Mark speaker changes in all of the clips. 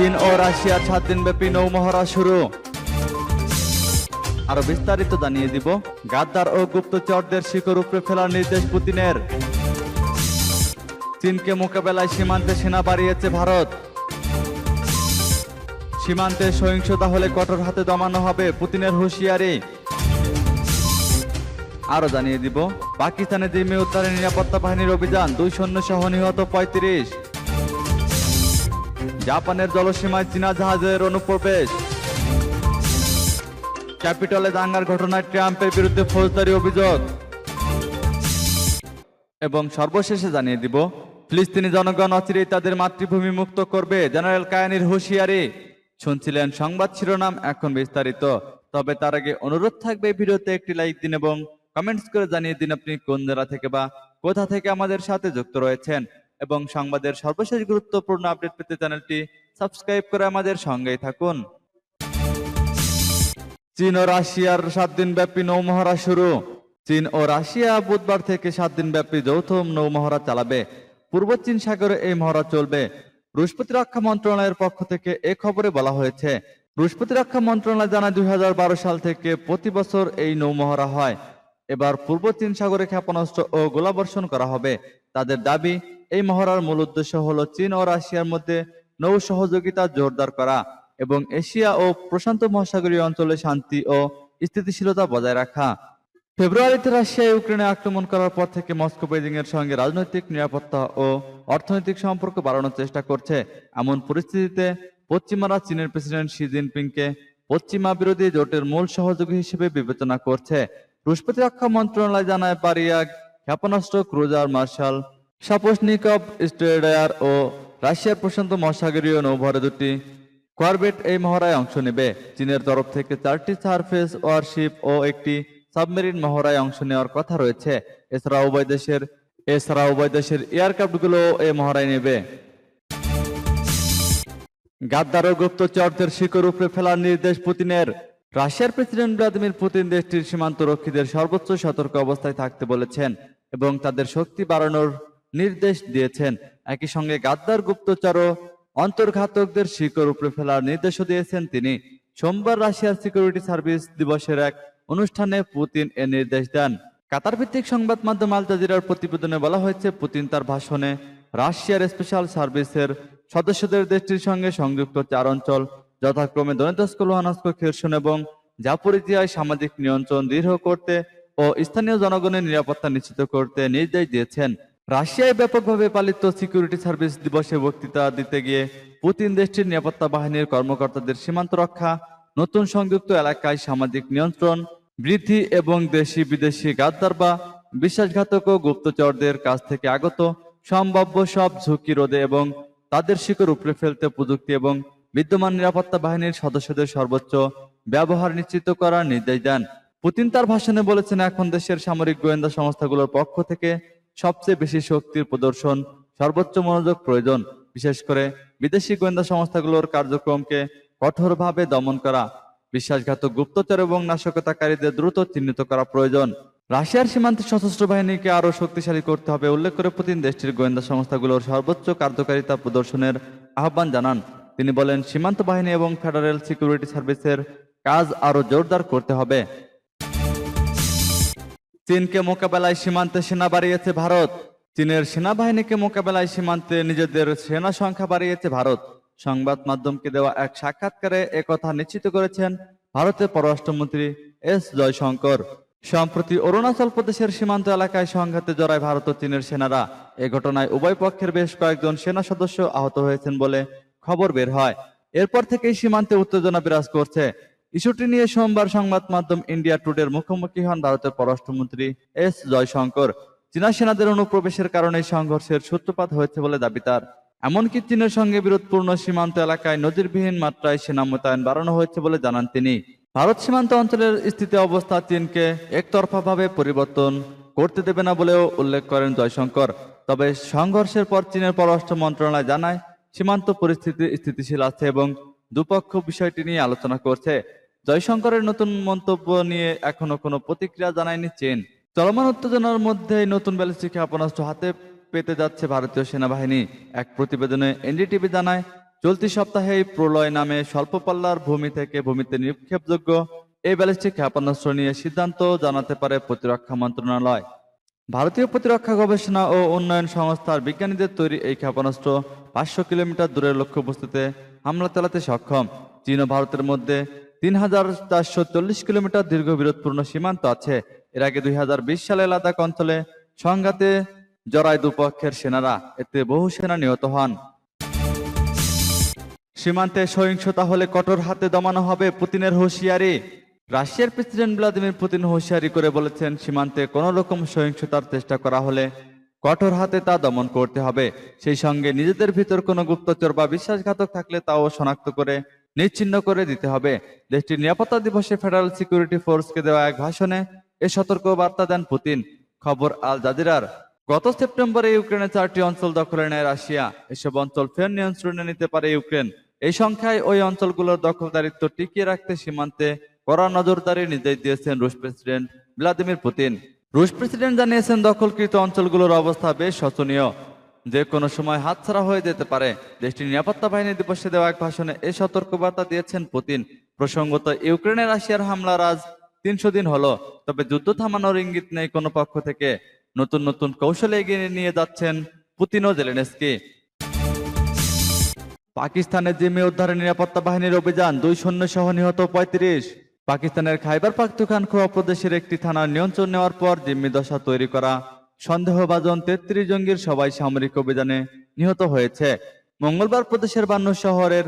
Speaker 1: চীন ও রাশিয়ার সাত দিনব্যাপী নৌমহড়া শুরু। আরও বিস্তারিত জানিয়ে দিব, গাদ্দার ও গুপ্তচরদের শিকড় উপরে ফেলার নির্দেশ পুতিনের। চীনকে মোকাবেলায় সীমান্তে সেনা বাড়িয়েছে ভারত। সীমান্তে সহিংসতা হলে কঠোর হাতে দমানো হবে পুতিনের হুঁশিয়ারি। আরও জানিয়ে দিব, পাকিস্তানে জিম্মি উদ্ধারে নিরাপত্তা বাহিনীর অভিযান, দুই সৈন্য সহ নিহত পঁয়ত্রিশ। জাপানের জলসীমায় চীনা জাহাজের অনুপ্রবেশ। ক্যাপিটালে দাঙ্গার ঘটনায় ট্রাম্পের বিরুদ্ধে ফৌজদারি অভিযোগ। এবং সর্বশেষে জানিয়ে দিব, ফিলিস্তিনি জনগণ অচিরেই তাদের মাতৃভূমি মুক্ত করবে, জেনারেল কায়ানির হুঁশিয়ারি। শুনছিলেন সংবাদ শিরোনাম, এখন বিস্তারিত। তবে তার আগে অনুরোধ থাকবে ভিডিওতে একটি লাইক দিন এবং কমেন্টস করে জানিয়ে দিন আপনি কোন জেলা থেকে বা কোথা থেকে আমাদের সাথে যুক্ত রয়েছেন। এবং সংবাদের সর্বশেষ গুরুত্বপূর্ণ আপডেট পেতে চ্যানেলটি সাবস্ক্রাইব করে আমাদের সঙ্গেই থাকুন। চীন ও রাশিয়ার সাত দিন ব্যাপী নৌমহড়া শুরু। চীন ও রাশিয়া বুধবার থেকে সাত দিন ব্যাপী যৌথ নৌমহড়া চালাবে। পূর্ব চীন সাগরে এই মহড়া চলবে। রুশ প্রতিরক্ষা মন্ত্রণালয়ের পক্ষ থেকে এ খবরে বলা হয়েছে, রুশ প্রতিরক্ষা মন্ত্রণালয় জানায় দুই হাজার বারো সাল থেকে প্রতি বছর এই নৌমহড়া হয়। এবার পূর্ব চীন সাগরে ক্ষেপণাস্ত্র ও গোলাবর্ষণ করা হবে। তাদের দাবি, এই মহড়ার মূল উদ্দেশ্য হলো চীন ও রাশিয়ার মধ্যে নৌ সহযোগিতা জোরদার করা এবং এশিয়া ও প্রশান্ত মহাসাগরীয় অঞ্চলে শান্তি ও স্থিতিশীলতা বজায় রাখা। ফেব্রুয়ারিতে রাশিয়া ইউক্রেনে আক্রমণ করার পর থেকে মস্কো বেজিং এর সঙ্গে রাজনৈতিক নিরাপত্তা ও অর্থনৈতিক সম্পর্ক বাড়ানোর চেষ্টা করছে। এমন পরিস্থিতিতে পশ্চিমারা চীনের প্রেসিডেন্ট শি জিনপিংকে পশ্চিমা বিরোধী জোটের মূল সহযোগী হিসেবে বিবেচনা করছে। রুশ প্রতিরক্ষা মন্ত্রণালয় জানায় পারিয়াগ ক্ষেপণাস্ত্র, ক্রুজার, মার্শাল সাপোসনিকভ স্টেডায়ার ও রাশিয়ার প্রশান্ত মহাসাগরীয় নৌভরে দুটি করবেট এই মহড়ায় অংশ নেবে। চীনের তরফ থেকে চারটি সারফেস, ওয়ারশিপ ও একটি সাবমেরিন মহড়ায় অংশ নেওয়ার কথা রয়েছে। এছাড়া উভয় দেশের এছাড়া উভয় দেশের এয়ারক্রাফটগুলো এই মহড়ায় নেবে। গাদ্দার ও গুপ্তচরদের শিকড় উপরে ফেলার নির্দেশ পুতিনের। রাশিয়ার প্রেসিডেন্ট ভ্লাদিমির পুতিন দেশটির সীমান্ত রক্ষীদের সর্বোচ্চ সতর্ক অবস্থায় থাকতে বলেছেন এবং তাদের শক্তি বাড়ানোর নির্দেশ দিয়েছেন। একই সঙ্গে গাদ্দার গুপ্তচর ও অন্তর্ঘাতকদের শিকড় উপরে ফেলার নির্দেশও দিয়েছেন তিনি। সোমবার রাশিয়ার সিকিউরিটি সার্ভিস দিবসের এক অনুষ্ঠানে পুতিন এ নির্দেশ দেন। কাতার ভিত্তিক সংবাদ মাধ্যম আল জাজিরার প্রতিবেদনে বলা হয়েছে, পুতিন তার ভাষণে রাশিয়ার স্পেশাল সার্ভিসের সদস্যদের দেশটির সঙ্গে সংযুক্ত চার অঞ্চল যথাক্রমে দনেতস্ক লোহানস্ক খেরসন এবং জাপরিজিয়ায় সামাজিক নিয়ন্ত্রণ দৃঢ় করতে ও স্থানীয় জনগণের নিরাপত্তা নিশ্চিত করতে নির্দেশ দিয়েছেন। রাশিয়ায় ব্যাপকভাবে পালিত সিকিউরিটি সার্ভিস দিবসে বক্তৃতা দিতে গিয়ে পুতিন দেশটির নিরাপত্তা বাহিনীর কর্মকর্তাদের সীমান্ত রক্ষা, নতুন সংযুক্ত এলাকায় সামাজিক নিয়ন্ত্রণ বৃদ্ধি এবং দেশি বিদেশি গাদ্দার বা বিশ্বাসঘাতক ও গুপ্তচরদের কাছ থেকে আগত সম্ভাব্য সব ঝুঁকি রোধে এবং তাদের শিকড় উপড়ে ফেলতে প্রযুক্তি এবং বিদ্যমান নিরাপত্তা বাহিনীর সদস্যদের সর্বোচ্চ ব্যবহার নিশ্চিত করার নির্দেশ দেন। পুতিন তার ভাষণে বলেছেন, এখন দেশের সামরিক গোয়েন্দা সংস্থাগুলোর পক্ষ থেকে সবচেয়ে বেশি শক্তির প্রদর্শন, সর্বোচ্চ মনোযোগ প্রয়োজন, বিশেষ করে বিদেশি গোয়েন্দা সংস্থাগুলোর কার্যক্রমকে কঠোরভাবে দমন করা, বিশ্বাসঘাতক গুপ্তচর এবং নাশকতাকারীদের দ্রুত চিহ্নিত করা প্রয়োজন। রাশিয়ার সীমান্তে সশস্ত্র বাহিনীকে আরও শক্তিশালী করতে হবে, উল্লেখ করে পুতিন দেশটির গোয়েন্দা সংস্থাগুলোর সর্বোচ্চ কার্যকারিতা প্রদর্শনের আহ্বান জানান। তিনি বলেন, সীমান্ত বাহিনী এবং ফেডারেল সিকিউরিটি সার্ভিসের কাজ আরও জোরদার করতে হবে। চীনকে মোকাবেলায় সীমান্তে সেনা বাড়িয়েছে ভারত। চীনের সেনাবাহিনীকে মোকাবেলায় সীমান্তে নিজেদের সেনা সংখ্যা বাড়িয়েছে ভারত। সংবাদ মাধ্যমকে দেওয়া এক সাক্ষাৎকারে একথা নিশ্চিত করেছেন ভারতের পররাষ্ট্রমন্ত্রী এস জয়শঙ্কর। সম্প্রতি অরুণাচল প্রদেশের সীমান্ত এলাকায় সংঘাতে জড়ায় ভারত ও চীনের সেনারা। এ ঘটনায় উভয় পক্ষের বেশ কয়েকজন সেনা সদস্য আহত হয়েছেন বলে খবর বের হয়। এরপর থেকেই সীমান্তে উত্তেজনা বিরাজ করছে। ইস্যুটি নিয়ে সোমবার সংবাদ মাধ্যম ইন্ডিয়া টুডের মুখোমুখি হন ভারতের পররাষ্ট্রমন্ত্রী এস জয়শঙ্কর। চীনা সেনাদের অনুপ্রবেশের কারণে সংঘর্ষের সূত্রপাত হয়েছে বলে দাবি তার। এমনকি চীনের সঙ্গে বিরোধপূর্ণ সীমান্ত এলাকায় নজিরবিহীন মাত্রায় সেনা মোতায়েন বাড়ানো হয়েছে বলে জানান তিনি। ভারত সীমান্ত অঞ্চলের স্থিতি অবস্থা চীনকে একতরফাভাবে পরিবর্তন করতে দেবে না বলেও উল্লেখ করেন জয়শঙ্কর। তবে সংঘর্ষের পর চীনের পররাষ্ট্র মন্ত্রণালয় জানায় সীমান্ত পরিস্থিতি স্থিতিশীল আছে এবং দুপক্ষ বিষয়টি নিয়ে আলোচনা করছে। জয়শঙ্করের নতুন মন্তব্য নিয়ে এখনও কোনো প্রতিক্রিয়া জানায়নি চীন। চলমান উত্তেজনার মধ্যে নতুন ব্যালিস্টিক ক্ষেপণাস্ত্র হাতে পেতে যাচ্ছে ভারতীয় সেনাবাহিনী। এক প্রতিবেদনে এনডিটিভি জানায়, চলতি সপ্তাহে প্রলয় নামে স্বল্প পাল্লার ভূমি থেকে ভূমিতে নিক্ষেপযোগ্য এই ব্যালিস্টিক ক্ষেপণাস্ত্র নিয়ে সিদ্ধান্ত জানাতে পারে প্রতিরক্ষা মন্ত্রণালয়। ভারতীয় প্রতিরক্ষা গবেষণা ও উন্নয়ন সংস্থার বিজ্ঞানীদের তৈরি এই ক্ষেপণাস্ত্র পাঁচশো কিলোমিটার দূরের লক্ষ্যবস্তুতে হামলা চালাতে সক্ষম। চীন ও ভারতের মধ্যে তিন হাজার চারশো চল্লিশ কিলোমিটার দীর্ঘ বিরোধপূর্ণ সীমান্ত আছে। এর আগে দুই হাজার বিশ সালে লাদাখ অঞ্চলে সংঘাতে জড়ায় দুপক্ষের সেনারা। এতে বহু সেনা নিহত হন। সীমান্তে সহিংসতা হলে কঠোর হাতে দমানো হবে পুতিনের হুঁশিয়ারি। রাশিয়ার প্রেসিডেন্ট ভ্লাদিমির পুতিন হুঁশিয়ারি করে বলেছেন, সীমান্তে কোনো রকম সহিংসতার চেষ্টা করা হলে কঠোর হাতে তা দমন করতে হবে। সেই সঙ্গে নিজেদের ভিতর কোনো গুপ্তচর বা বিশ্বাসঘাতক থাকলে তাও শনাক্ত করে নিচ্ছিন্ন করে দিতে হবে। দেশটির নিরাপত্তা দিবসে ফেডারেল সিকিউরিটি ফোর্সকে দেওয়া এক ভাষণে এ সতর্ক বার্তা দেন পুতিন। খবর আল জাজিরার। গত সেপ্টেম্বরে ইউক্রেনের চারটি অঞ্চল দখলে নেয় রাশিয়া। এসব অঞ্চল ফের নিয়ন্ত্রণে নিতে পারে ইউক্রেন। এই সংখ্যায় ওই অঞ্চলগুলোর দখলদারিত্ব টিকিয়ে রাখতে সীমান্তে কড়া নজরদারি নির্দেশ দিয়েছেন রুশ প্রেসিডেন্ট ভ্লাদিমির পুতিন। রুশ প্রেসিডেন্ট জানিয়েছেন, দখলকৃত অঞ্চলগুলোর অবস্থা বেশ শোচনীয়। যে কোনো সময় হাতছাড়া হয়ে যেতে পারে। দেশটির নিরাপত্তা বাহিনী দিবসে দেওয়া এক ভাষণে এই সতর্কবার্তা দিয়েছেন পুতিন। প্রসঙ্গত, ইউক্রেনে রাশিয়ার হামলার আজ তিনশো দিন হলো। তবে যুদ্ধ থামানোর ইঙ্গিত নেই কোনো পক্ষ থেকে। নতুন নতুন কৌশলে এগিয়ে নিয়ে যাচ্ছেন পুতিন ও জেলেনস্কি। পাকিস্তানের জিম্মি উদ্ধারে নিরাপত্তা বাহিনীর অভিযান দুই সৈন্য সহ নিহত পঁয়ত্রিশ। পাকিস্তানের খাইবার পাখতুখানখোয়া প্রদেশের একটি থানার নিয়ন্ত্রণ নেওয়ার পর জিম্মি দশা তৈরি করা সন্দেহভাজন তেত্রিশ জঙ্গির সবাই সামরিক অভিযানে নিহত হয়েছে। মঙ্গলবার প্রদেশের বান্নু শহরের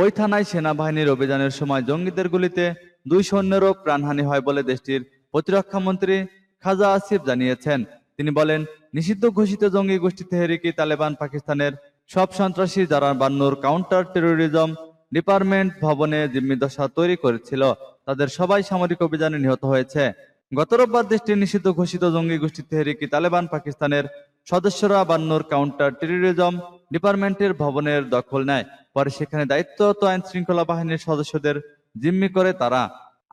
Speaker 1: ওই থানায় সেনাবাহিনীর অভিযানের সময় জঙ্গিদের গুলিতে দুই সৈন্যেরও প্রাণহানি হয় বলে দেশটির প্রতিরক্ষা মন্ত্রী খাজা আসিফ জানিয়েছেন। তিনি বলেন, নিষিদ্ধ ঘোষিত জঙ্গি গোষ্ঠী তেহরিকি তালেবান পাকিস্তানের সব সন্ত্রাসী যারা বান্নুর কাউন্টার টেরোরিজম ডিপার্টমেন্ট ভবনে জিম্মিদশা তৈরি করেছিল, তাদের সবাই সামরিক অভিযানে নিহত হয়েছে। গত রোববার দেশটির নিষিদ্ধ ঘোষিত জঙ্গি গোষ্ঠী তেহরিকি তালেবান পাকিস্তানের সদস্যরা বান্নুর কাউন্টার টেরোরিজম ডিপার্টমেন্টের ভবনের দখল নেয়। পরে সেখানে দায়িত্বরত আইন শৃঙ্খলা বাহিনীর সদস্যদের জিম্মি করে তারা।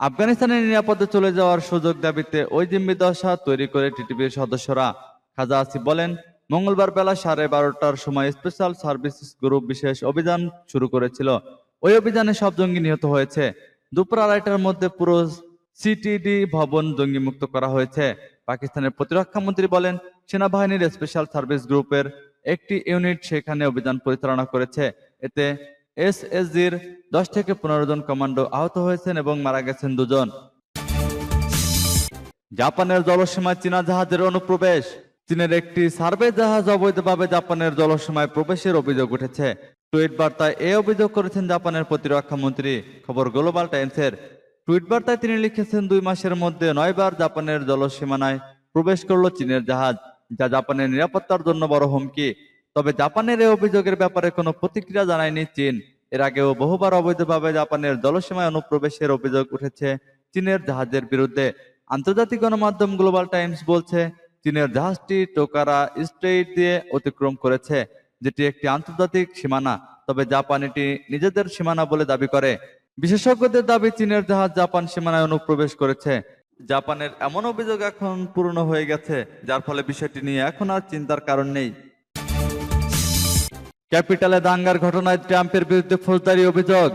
Speaker 1: আফগানিস্তানের নিরাপদে চলে যাওয়ার সুযোগ দাবিতে ওই জিম্মি দশা তৈরি করে টিটিপির সদস্যরা। খাজা আসিফ বলেন, মঙ্গলবার বেলা সাড়ে বারোটার সময় স্পেশাল সার্ভিসেস গ্রুপ বিশেষ অভিযান শুরু করেছিল। ওই অভিযানে সব জঙ্গি নিহত হয়েছে। দুপুর আড়াইটার মধ্যে পুরো সিটিডি ভবন জঙ্গি মুক্ত করা হয়েছে। পাকিস্তানের প্রতিরক্ষা মন্ত্রী বলেন, সেনাবাহিনীর স্পেশাল সার্ভিস গ্রুপের একটি ইউনিট সেখানে অভিযান পরিচালনা করেছে। এতে এস এসএসজির দশ থেকে পনেরো জন কমান্ডো আহত হয়েছেন এবং মারা গেছেন দুজন। জাপানের জলসীমায় চীনা জাহাজের অনুপ্রবেশ। চীনের একটি সার্ভে জাহাজ অবৈধভাবে জাপানের জলসীমায় প্রবেশের অভিযোগ উঠেছে। টুইট বার্তায় এ অভিযোগ করেছেন জাপানের প্রতিরক্ষা মন্ত্রী। খবর গ্লোবাল টাইমসের। টুইট বার্তায় তিনি লিখেছেন, দুই মাসের মধ্যে নয়বার জাপানের জলসীমানায় প্রবেশ করল চীনের জাহাজ, যা জাপানের নিরাপত্তার জন্য বড় হুমকি। তবে জাপানের এই অভিযোগের ব্যাপারে কোনো প্রতিক্রিয়া জানায়নি চীন। এর আগেও বহুবার অবৈধভাবে জাপানের জলসীমায় অনুপ্রবেশের অভিযোগ উঠেছে চীনের জাহাজের বিরুদ্ধে। আন্তর্জাতিক গণমাধ্যম গ্লোবাল টাইমস বলছে, চীনের জাহাজটি টোকারা স্ট্রেইট দিয়ে অতিক্রম করেছে। যেটি একটি আন্তর্জাতিক সীমানা, তবে জাপান এটি নিজেদের সীমানা বলে দাবি করে। বিশেষজ্ঞদের দাবি, চীনের জাহাজ জাপান সীমানায় অনুপ্রবেশ করেছে। জাপানের এমন অভিযোগ এখন পূর্ণ হয়ে গেছে, যার ফলে বিষয়টি নিয়ে এখন আর চিন্তার কারণ নেই। ক্যাপিটালে দাঙ্গার ঘটনায় ট্রাম্পের বিরুদ্ধে ফৌজদারি অভিযোগ।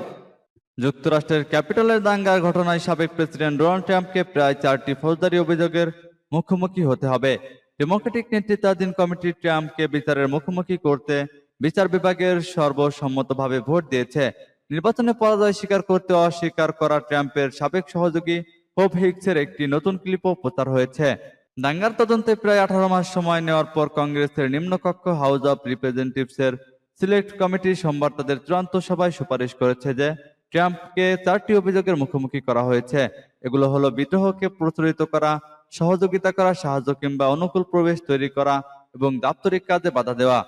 Speaker 1: যুক্তরাষ্ট্রের ক্যাপিটালের দাঙ্গার ঘটনায় সাবেক প্রেসিডেন্ট ডোনাল্ড ট্রাম্পকে প্রায় চারটি ফৌজদারি অভিযোগের মুখোমুখি হতে হবে। ডেমোক্রেটিক নেতৃত্বাধীন কমিটি ট্রাম্পকে বিচারের মুখোমুখি করতে বিচার বিভাগের সর্বসম্মতভাবে ভোট দিয়েছে। নির্বাচনে পরাজয় স্বীকার করতে অস্বীকার করা ট্রাম্পের সাবেক সহযোগী হোপ হিক্সের একটি নতুন ক্লিপও প্রচার হয়েছে। দাঙ্গার তদন্তে প্রায় আঠারো মাস সময় নেওয়ার পর কংগ্রেসের নিম্নকক্ষ হাউস অব রিপ্রেজেন্টেটিভসের সিলেক্ট কমিটি সোমবার তাদের চূড়ান্ত সভায় সুপারিশ করেছে যে ট্রাম্পকে চারটি অভিযোগের মুখোমুখি করা হয়েছে। এগুলো হলো বিদ্রোহকে প্রচলিত করা সহযোগিতা করা, সাহায্য কিংবা অনুকূল প্রবেশ তৈরি করা এবং দাপ্তরিক কাজে বাধা দেওয়া।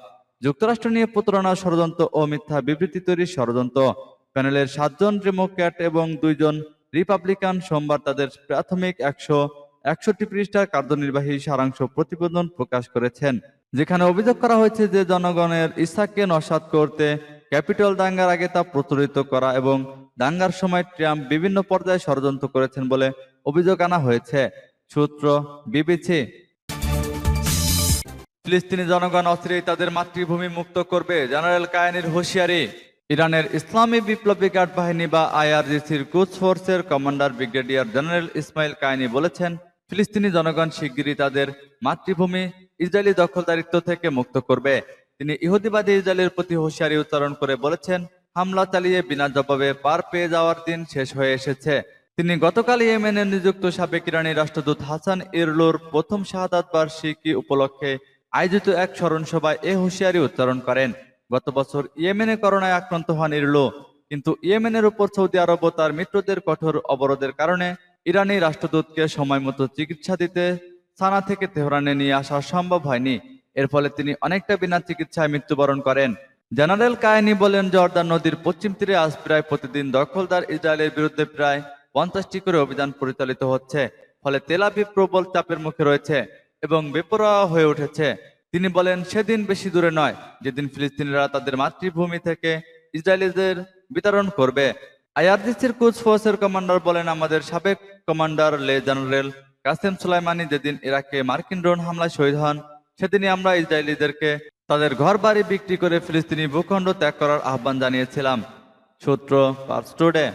Speaker 1: যুক্তরাষ্ট্র নিয়ে প্রতারণা, ষড়যন্ত্র ও মিথ্যা বিবৃতি তৈরির ষড়যন্ত্র। প্যানেলের সাতজন ডেমোক্র্যাট এবং দুইজন রিপাবলিকান সোমবার তাদের প্রাথমিক একশো একষট্টি পৃষ্ঠার কার্যনির্বাহী সারাংশ প্রতিবেদন প্রকাশ করেছেন। যেখানে অভিযোগ করা হয়েছে যে জনগণের ইচ্ছাকে নস্বাত করতে ক্যাপিটাল দাঙ্গার আগে তা প্রচলিত করা এবং দাঙ্গার সময় ট্রাম্প বিভিন্ন পর্যায়ে ষড়যন্ত্র করেছেন বলে অভিযোগ আনা হয়েছে। সূত্র বিবিসি। ফিলিস্তিনি জনগণ অচিরেই তাদের মাতৃভূমি মুক্ত করবে, জেনারেল কায়ানির হুঁশিয়ারি। ইরানের ইসলামী বিপ্লবী গার্ড বাহিনী বা আইআরজিসির কুচ ফোর্সের commander brigadier general Ismail Qaani বলেছেন, ফিলিস্তিনি জনগণ শিগগিরই তাদের মাতৃভূমি ইসরায়েলি দখলদারিত্ব থেকে মুক্ত করবে। তিনি ইহুদিবাদী ইসরায়েলের প্রতি হুঁশিয়ারি উচ্চারণ করে বলেছেন, হামলা চালিয়ে বিনা জবাবে পার পেয়ে যাওয়ার দিন শেষ হয়ে এসেছে। তিনি গতকাল ইয়েমেনে নিযুক্ত সাবেক ইরানি রাষ্ট্রদূত হাসান ইরলুর প্রথম শাহাদাত বার্ষিকী উপলক্ষে আয়োজিত এক স্মরণ সভায় এ হুঁশিয়ারি উচ্চারণ করেন। গত বছর ইয়েমেনে করোনায় আক্রান্ত হন ইরলু, কিন্তু ইয়েমেনের উপর সৌদি আরব তার মিত্রদের কঠোর অবরোধের কারণে ইরানি রাষ্ট্রদূতকে সময় মতো চিকিৎসা দিতে, সানা থেকে তেহরানে নিয়ে আসা সম্ভব হয়নি। এর ফলে তিনি অনেকটা বিনা চিকিৎসায় মৃত্যুবরণ করেন। জেনারেল কায়েনি বলেন, জর্দান নদীর পশ্চিম তীরে আজ প্রায় প্রতিদিন দখলদার ইসরায়েলের বিরুদ্ধে প্রায় পঞ্চাশটি করে অভিযান পরিচালিত হচ্ছে। ফলে তেলাবি প্রবল চাপের মুখে রয়েছে এবং বেপরোয়া হয়ে উঠেছে। তিনি বলেন, সেদিন বেশি দূরে নয়, যেদিন ফিলিস্তিনিরা তাদের মাতৃভূমি থেকে ইসরায়েলিদের বিতরণ করবে। আইআরজিসির কুচ ফোর্সের কমান্ডার বলেন, আমাদের সাবেক কমান্ডার লে জেনারেল কাসেম সুলাইমানি যেদিন ইরাকে মার্কিন ড্রোন হামলায় শহীদ হন, সেদিনই আমরা ইসরায়েলিদেরকে তাদের ঘর বাড়ি বিক্রি করে ফিলিস্তিনি ভূখণ্ড ত্যাগ করার আহ্বান জানিয়েছিলাম। সূত্র পার্স টুডে।